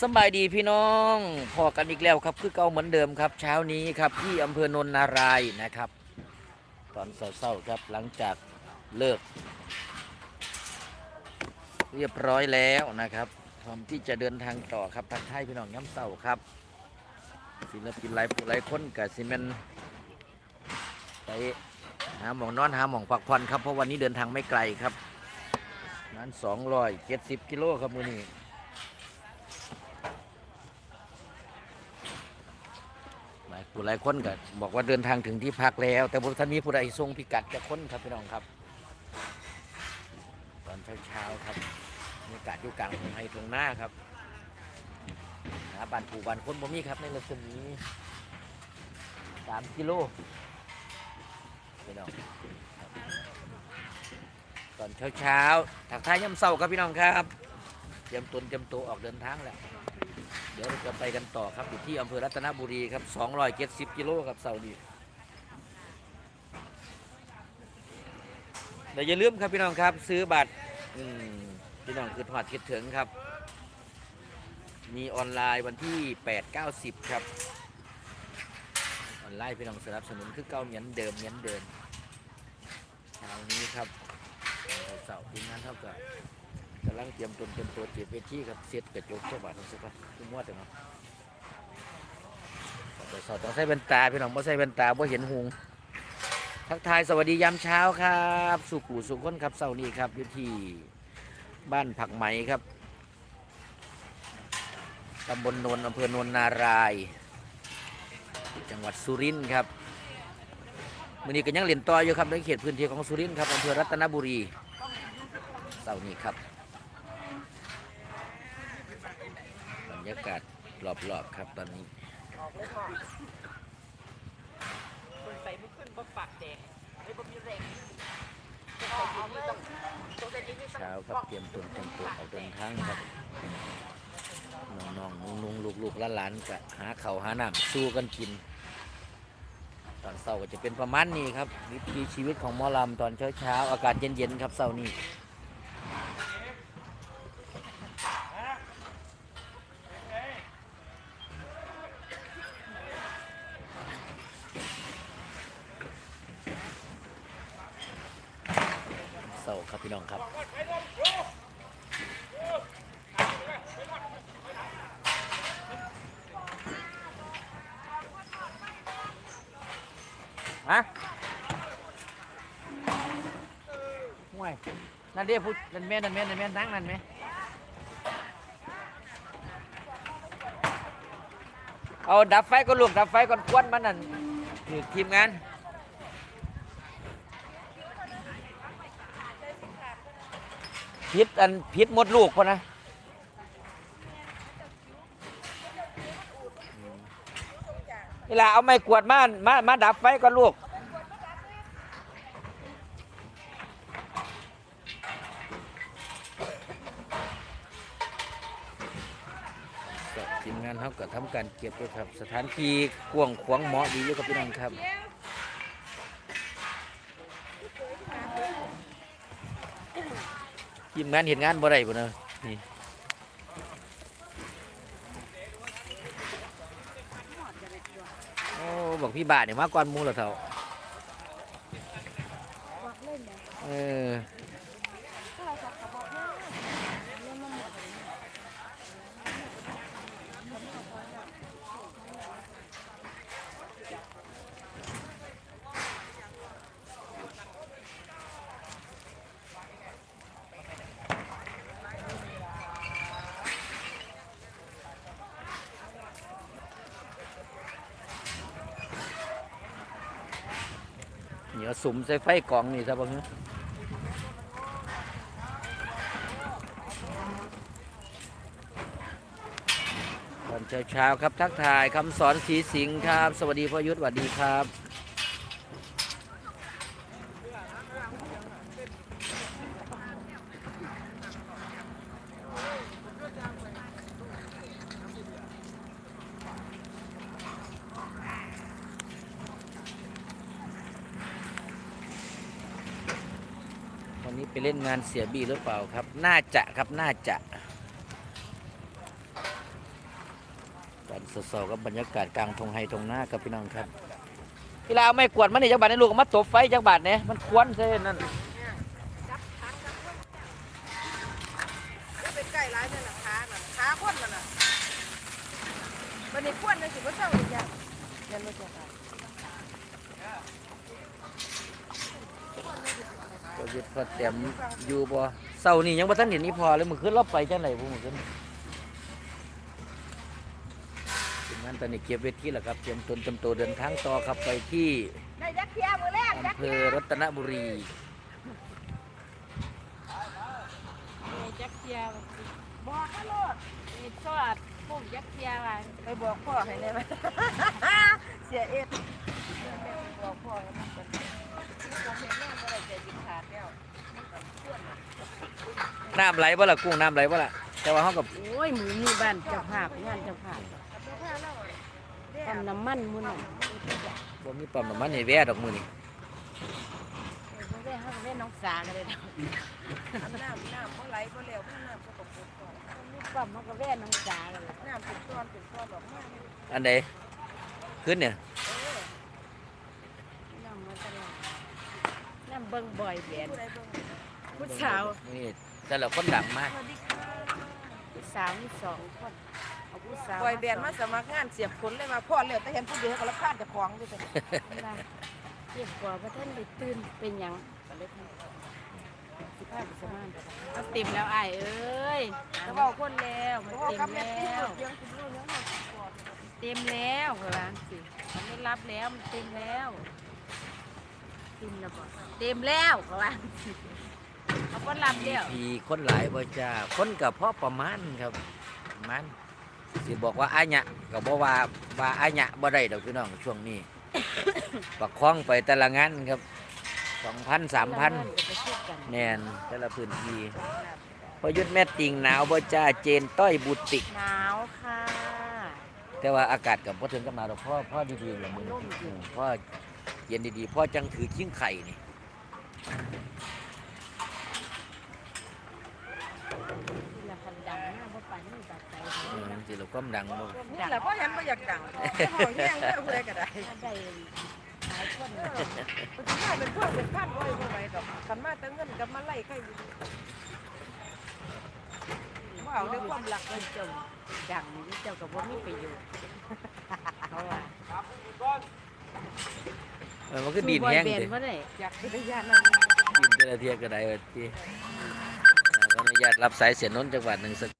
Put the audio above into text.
สบายดีพี่น้องพอกันอีกแล้วครับ คือเก่าเหมือนเดิมครับ เช้านี้ครับที่อำเภอโนนนารายนะครับ ตอนเศร้าๆครับหลังจากเลิก เรียบร้อยแล้วนะครับพร้อมที่จะเดินทางต่อครับทักทายพี่น้องย้ำเศร้าครับศิลปินหลายผู้หลายคนกับซีเมนไปหาหมองนอนหาหมองพักผ่อนครับเพราะวันนี้เดินทางไม่ไกลครับนั้น270กิโลครับมือนี้ หลาย ผู้หลายคนก็บอกว่าเดินทางถึงที่พักแล้ว แต่บนท่านมีผู้ใดทรงพิกัดจะค้นครับพี่น้องครับ ตอนเช้าๆครับบรรยากาศอยู่กลางทุ่งไร่ทุ่งนาครับหาบ้านปู่บ้านคนบ่มีครับในรัศมีสามกิโลพี่น้องครับตอนเช้าๆถักท้ายย่ำเศร้าครับพี่น้องครับเตรียมตนเตรียมตัวออกเดินทางแล้ว เดี๋ยวเราจะไปกันต่อครับอยู่ที่อำเภอรัตนบุรีครับ270กิโลครับเสาร์นี้เดี๋ยวอย่าลืมครับพี่น้องครับ ซื้อบัตรพี่น้องคือถอดคิดถึงครับ มีออนไลน์วันที่ 8 9 0ครับ ออนไลน์พี่น้องสนับสนุนคือเก่าเหมือนเดิมเหมือนเดิมเช้านี้ครับเสาร์ทีมงานเท่ากับำลังเตรียมตนเตรียมตัวเตรียมเวทีครับเสียดกระจกเจ้าบาททั้งสิบครับคือมัวแต่เนาะแต่สอดต้องใส่เป็นตาพี่น้องบ่ใส่เป็นตาบ่เห็นหงทักทายสวัสดียามเช้าครับ สุขูสุขคนครับเสาร์นี้ครับอยู่ที่บ้านผักไหมครับตำบลโนนอำเภอโนนนาราย จังหวัดสุรินทร์ครับมือนี้ก็ยังเรียนต่ออยู่ครับในเขตพื้นที่ของสุรินทร์ครับอำเภอรัตนบุรีเสาร์นี้ครับ รรยากาศรอบๆครับตอนนี้คนใส่ไม่ขึ้นบ่ปากแดงไม่บ่มีแรงเช้าครับเตรียมตัวเตรียมตัวออกเดินทางครับน้องๆนุ่งๆลูกๆหลานๆก็หาเขาหาหน้ำสู้กันกิน ตอนเช้าก็จะเป็นประมาณนี้ครับวิถีชีวิตของมอลำตอนเช้าๆอากาศเย็นๆครับเช้านี้าครับพี่น้องครับฮะห่วยนั่นเดียพูดนั่นแม่นั่นแม่นั่นแม่นั่งนั่นไหมเอาดับไฟก็ลูกดับไฟก่อนควนมันนั่นทีมงาน พิษอันพิษหมดลูกพอนะเวลาเอาไม้กวาดมามามาดับไฟก่อนลูกทีมงานเขาก็ทำการเก็บด้วยครับ สถานที่กว้างขวางเหมาะดีอยู่กับพี่น้องครับ ทีมงานเห็นงานบ่ได้บ่เนอะนี่โอ้บอกพี่บาทเนี่ยมาก่อนมูเหรอเถ่าเออ เหนียวสุ่มใส่ไฟกล่องนี่ซะบ้างตอนเช้าๆครับทักทายคำสอนสีสิงห์ครับ สวัสดีพ่อยุทธสวัสดีครับ ไปเล่นงานเสียบีหรือเปล่าครับ น่าจะครับน่าจะสดๆกับบรรยากาศกลางทงไฮทงหน้ากับพี่น้องครับกีฬาเอาไม่กวดมันนี่จักบาทในลูกเอามาตบไฟจักบาทเนี่ยมันควนเส้นนั่นแล้วเป็นไก่ร้ายเนี่ยนะขาน่ะขาข้นมันน่ะมันนี่ข้นเลยสิว่าเศร้าอีกอย่างยันไม่เจ้าค่ะก็ยึดพอเต็มอยู่บ่เศร้านี่ยังบ่ทันเห็นนี่พอเลยมื้อคืนเราไปจังไดบ่มื้อคืนถึงนั้นตอนนี้เก็บเวทีแล้วครับเตรียมตนเตรียมตัวเดินทางต่อครับไปที่ได้ยักเทียมือแรกยัอำเภเทีอยรัตนบุรียักเทียบอกให้โลดมีทอดพุ่งยักเทียว่าไปบอกพ่อให้ได้ไหม เสียเอ็ดบอกพ่อให้มันเป็น นแม่เมื่อไรใจจิตขาดแล้วน้ำไหลบ่ล่ะกุ้งน้ำไหลบ่ล่ะแต่ว่าเฮากับโอ้ยหมูมีบ้านเจ้าภาพงานเจ้าภาพตัวผ้าเล่าอะเดี๋ยวทำน้ำมันมุนน่ะบ่มีปั๊มน้ำมันให้แว่ดอกมื้อนี้เขาได้เขาได้น้องสากันเลยนะน้ำน้ำน้ำเขาไหลเขาเร็วเขาน้ำเขาตกปุ๊บก่อนมีปั๊มเขาก็แว่น้องสากันเลยน้ำเป็นก้อนเป็นก้อนดอกไม้อันใดขึ้นเนี่ย น้ำมาตลอดน้ำ เบิ่งบ่อยแบนผู้ใดเบิ่งผู้สาวนี่แต่ละคนดังมากสวัสดีค่ะผู้สาวมีสองคนเอาผู้สาวปล่อยแบนมาสมัครงานเสียบคนเลยมาพ่อเร็วแต่เห็นผู้เดียวก็รับพลาดจะคล้องด้วยกันมาเรียกกว่าพระท่านได้ตื่นเป็นหยังก็เลยทำสิบห้าปิสมานเอาเต็มแล้วอ้ายเอ้ยจะบอกคนแล้วมันพ่อเต็มกับแม่แล้ที่วเลี้ยงคุณลูกเลี้ยงหลานก่อนเต็มแล้วเหรอสิมันไม่รับแล้วมันเต็มแล้ว เต็มแล้วบอกเต็มแล้วเหรอสิเขาก็รับแล้วมีคนหลายบ่จ้าคนกับพ่อประมาณครับประมาณสิบอกว่าอาญะก็บ่ว่าว่าอาญะบ่ได้ดอกพี่น้องช่วงนี้ ประคองไปแต่ละงานครับสองพันสามพันเดี๋ยวไปช่วยกันแน่นแต่ละพื้นที่พอยุดแม่ติงหนาวบ่จ้าเจนต้อยบุติกหนาวค่ะ แต่ว่าอากาศกับพ่ถึงกับหนาวดอกพ่อพ่อดีๆเลยมึงอืมพ่อเย็นดีๆพ่อจังถือขิ้งไข่นี่ที่ละคันดังหน้าบ่ปานนี่บาดใจอืมสิเราความดังบ่นี่แหละพ่อเห็นพ่ออยากดังพ่อแห้งเพื่อผู้ใดก็ได้ถ้าได้หลายคนเออปัจจุบันเป็นพวกเป็นพันร้อยผู้ใดดอกกันมาแต่เงินกับมาไล่ใครอยู่ว่าเอาด้วยความรักเพิ่นเจ้าดังนี่เจ้าก็บ่มีประโยชน์ มันก็ดินแห้งเลเด้ยด้อยากได้ยานนั้นดินเจระเทียก็ได้วันทีอ่าขอนุญาตรับสายเสียนนท์จังหวัดหนึ่งสัก